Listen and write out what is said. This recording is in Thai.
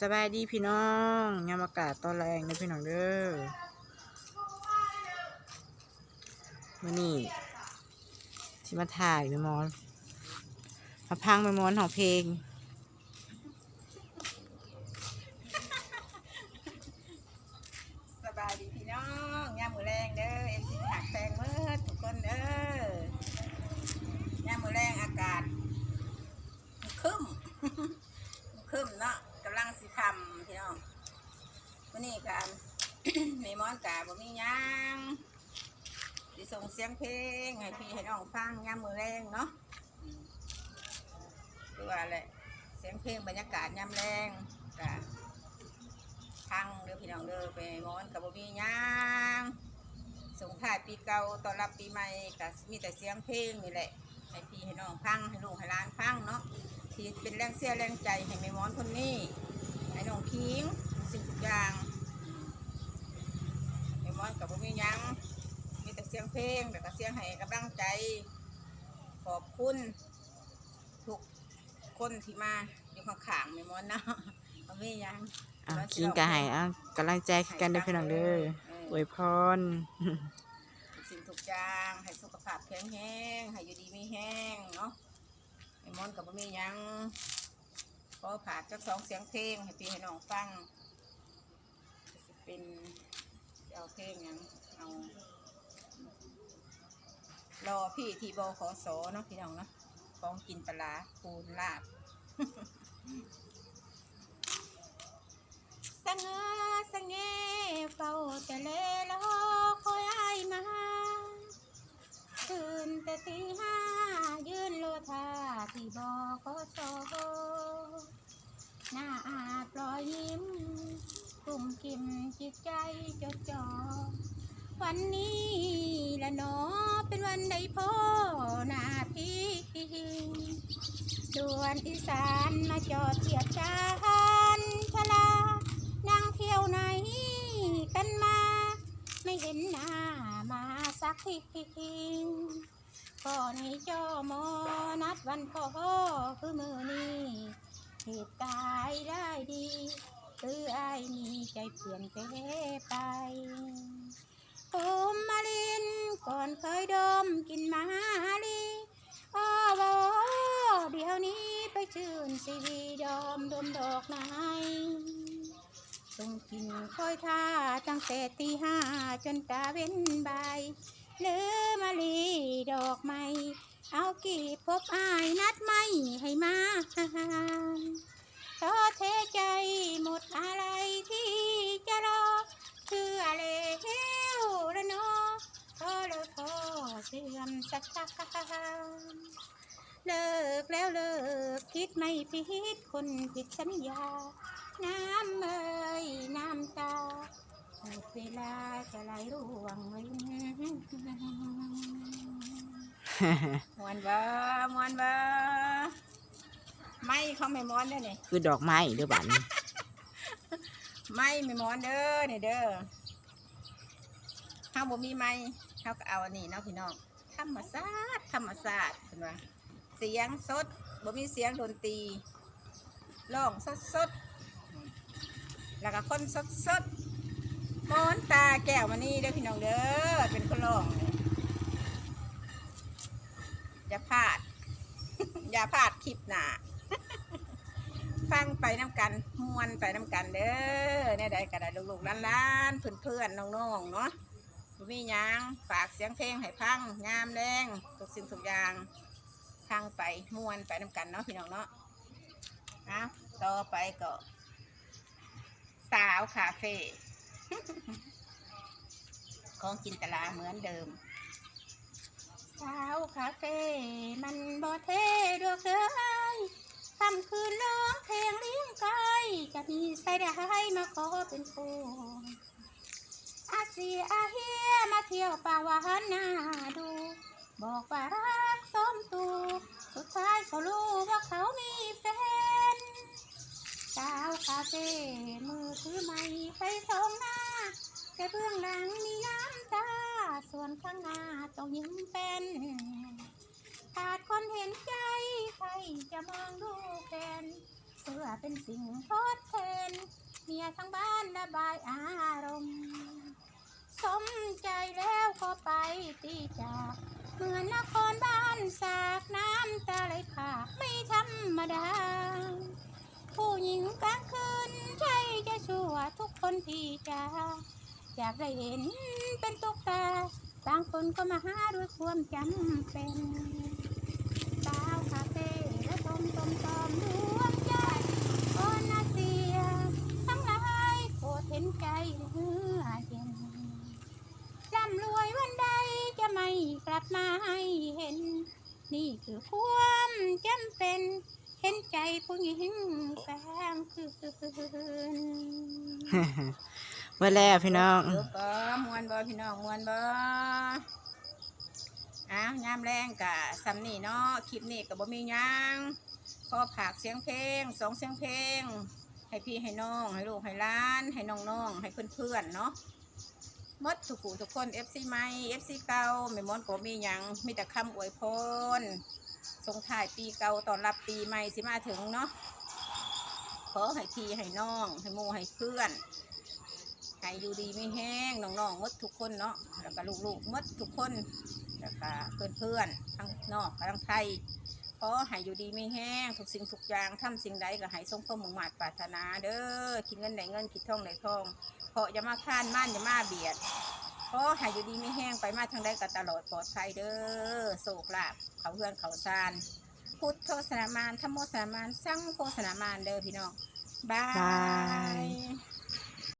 สบายดีพี่น้องยามอากาศตอนแรงนะพี่น้องเด้อมานนี้ที่มาถ่ายแม่มอนมาพังแม่มอนของเพลง สบายดีพี่น้องยามมือแรงเด้อเอ็มซีหักแตงเมื่อทุกคนเด้อยามมือแรงอากาศครึ้ม ครึ้มเนาะกำลังสิคำพี่น้องวั นนี้กันมีมอนกาบ่มีหยังสิส่งเสียงเพลงให้พี่ให้น้องฟังยามมือแรงเนาะอืมคือว่าแหละเสียงเพลงบรรยากาศยามแรงกะพังเด้อพี่น้องเด้อไปมอนกับบ่มีหยังส่งท้ายปีเก่าต้อนรับปีใหม่ก็มีแต่เสียงเพลงนี่แหละให้พี่ให้น้องพังให้ลูกให้หลานพังเนาะที่เป็นแรงเสียแรงใจให้แม่มอนคนนี้ให้น้องคิงสิ่งทุกอย่าง ม่หมอนกับบ่มีหยัง มีแต่เสียงเพลงแต่ก็เสียงให้กำลังใจ ขอบคุณทุกคนที่มาอยู่ข้างๆแม่หมอนเนาะบ่มีหยังอะกินกะให้อะกำลังใจกันเด้อพี่น้องเด้ออวยพรสิ่งทุกอย่างให้สุขภาพแข็งแรงให้อยู่ดีมีแห้งเนาะไอ้มอนกับบ่มีหยังขอผากจักสองเสียงเพลงให้พี่ให้น้องฟังจะเป็นจะ เอาเพลงหยังเอา รอพี่ที่บขอสอเนาะพี่น้องเนาะของกินปลาร้าปูนลาบสังเงอสังเงเฝ้าแต่เลรอคอยไอายมา ตื่นแต่ตีห้า วันนี้ละหนอเป็นวันใดพ่อหน้าพี่ด่วนอีสานมาจอดเทียบชานชลานั่งเที่ยวไหนกันมา ไม่เห็นหน้ามาสักทีก็ในจอมอนัดวันพ่อคือมือนี้เหตุกายได้ดี คือไอ้นี่ใจเปลี่ยนเปไป ผมมาลิน ก่อนเคยดมกินมาลีอ้อวเดี๋ยวนี้ไปชื่นสีวีดอมดมดอกไม้ต้องกินคอยท่าตั้งแต่ตีห้าจนตาเว้นบายเลือมาลีดอกไม้เอากีบพบอายนัดไม่ให้มา สื่อมศรัทธาเลิกแล้วเลิกคิดไม่ผิดคนผิดสัญญา น้ำเอ่ยน้ำตาหมดเวลาจะไหลร่วงเลยมวนบ่มวนบ่ไม่เขาไม่มอนเด้อนี่คือดอกไม้เด้อบัดนี้ไม่ไม่มอนเด้อนี่เด้อเฮาบ่มีไม้เฮาก็เอาอันนี้เนาะพี่น้อง ธรรมศาสตร์ธรรมศาสตร์เห็นว่าเสียงสดบ่มีเสียงดนตรีร้องสดสดแล้วก็คนสดสดมอนตาแก้วมานี่เด้อพี่น้องเด้อเป็นคนร้องอย่าพลาด อย่าพลาดคลิปหน้าฟังไปน้ำกันมวนไปน้ำกันเด้อเนี่ยได้กระดาลูกๆล้านๆเพื่อนๆน้องๆเนาะ บ่มีหยังฝากเสียงเพลงให้พังงามแรงทุกสิ่งทุกอย่างพังไปมวนไปน้ำกันเนาะพี่น้องเนาะอะต่อไปก็ สาวคาเฟ่ของกินตลาเหมือนเดิม สาวคาเฟ่มันบ่เท่ดอกเด้ยคำคืนร้องเพลงเลี้ยงไก่จะมีใส่ได้มาขอเป็นคู่ อาเซียอาเฮียมาเที่ยวป่าหวานาดู บอกว่ารักสมตูสุดท้ายเขารู้ว่าเขามีแฟนสาวคาเฟ่มือถือไม้ไปสองหน้า แต่เบื้องหลังมีน้ำตา ส่วนข้างหน้าต้องยิ้มเป็นขาดคนเห็นใจ ใครจะมองดูแฟนเสื้อเป็นสิ่งทดแทนเมียทั้งบ้านระบายอารมณ์ สมใจแล้วก็ไปตีจากเหมือนนครบ้านสากน้ำตาไหลผากไม่ธรรมดา ผู้หญิงกลางคืนใช่จะชั่วทุกคนที่จะอยากได้เห็นเป็นตุ๊กตาบางคนก็มาหาด้วยความจำเป็นสาวคาเฟ่และตมตมตอมดวง นี่คือความจำเป็น เห็นใจผู้หญิงกลางคืนเมื่อแล้วพี่น้องเดี๋ยวก็มวนบ่พี่น้องมวนบ่อ้าวยามแรงกะซ้ำนี่เนาะคลิปนี้ก็บ่มีหยังขอผากเสียงเพลงสองเสียงเพลง ให้พี่ให้น้อง ให้ลูกให้หล้าน ให้น้องๆให้เพื่อนๆเนาะห มดทุกผู้ทุกคน FC ใหม่ FC เก่าไม่มอนก็มีหยังมีแต่คำอวยพรส่งท้ายปีเก่าตอนรับปีใหม่สิมาถึงเนาะขอให้พี่ให้น้องให้หมู่ให้เพื่อนให้อยู่ดีไม่แห้งน้องๆมดทุกคนเนาะแล้วก็ลูกๆมดทุกคนแล้วก็เพื่อนๆทั้งนอกทั้งไทยขอให้อยู่ดีไม่แห้งทุกสิ่งทุกอย่างทำสิ่งใดก็ให้สมความมุ่งมั่นปรารถนาเด้อคิดเงินได้เงินคิดทองได้ทอง เพาะอย่ามาข้านม่านอย่ามาเบียดเพราะหายอยู่ดีไม่แห้งไปมาทางใดก็ตลอดปลอดภัยเด้อโศกลาบเขาเพื่อนเขาซานพุทธโธสนามานธรรมโมสนามาน สังโฆสนามานเด้อพี่น้องบาบาย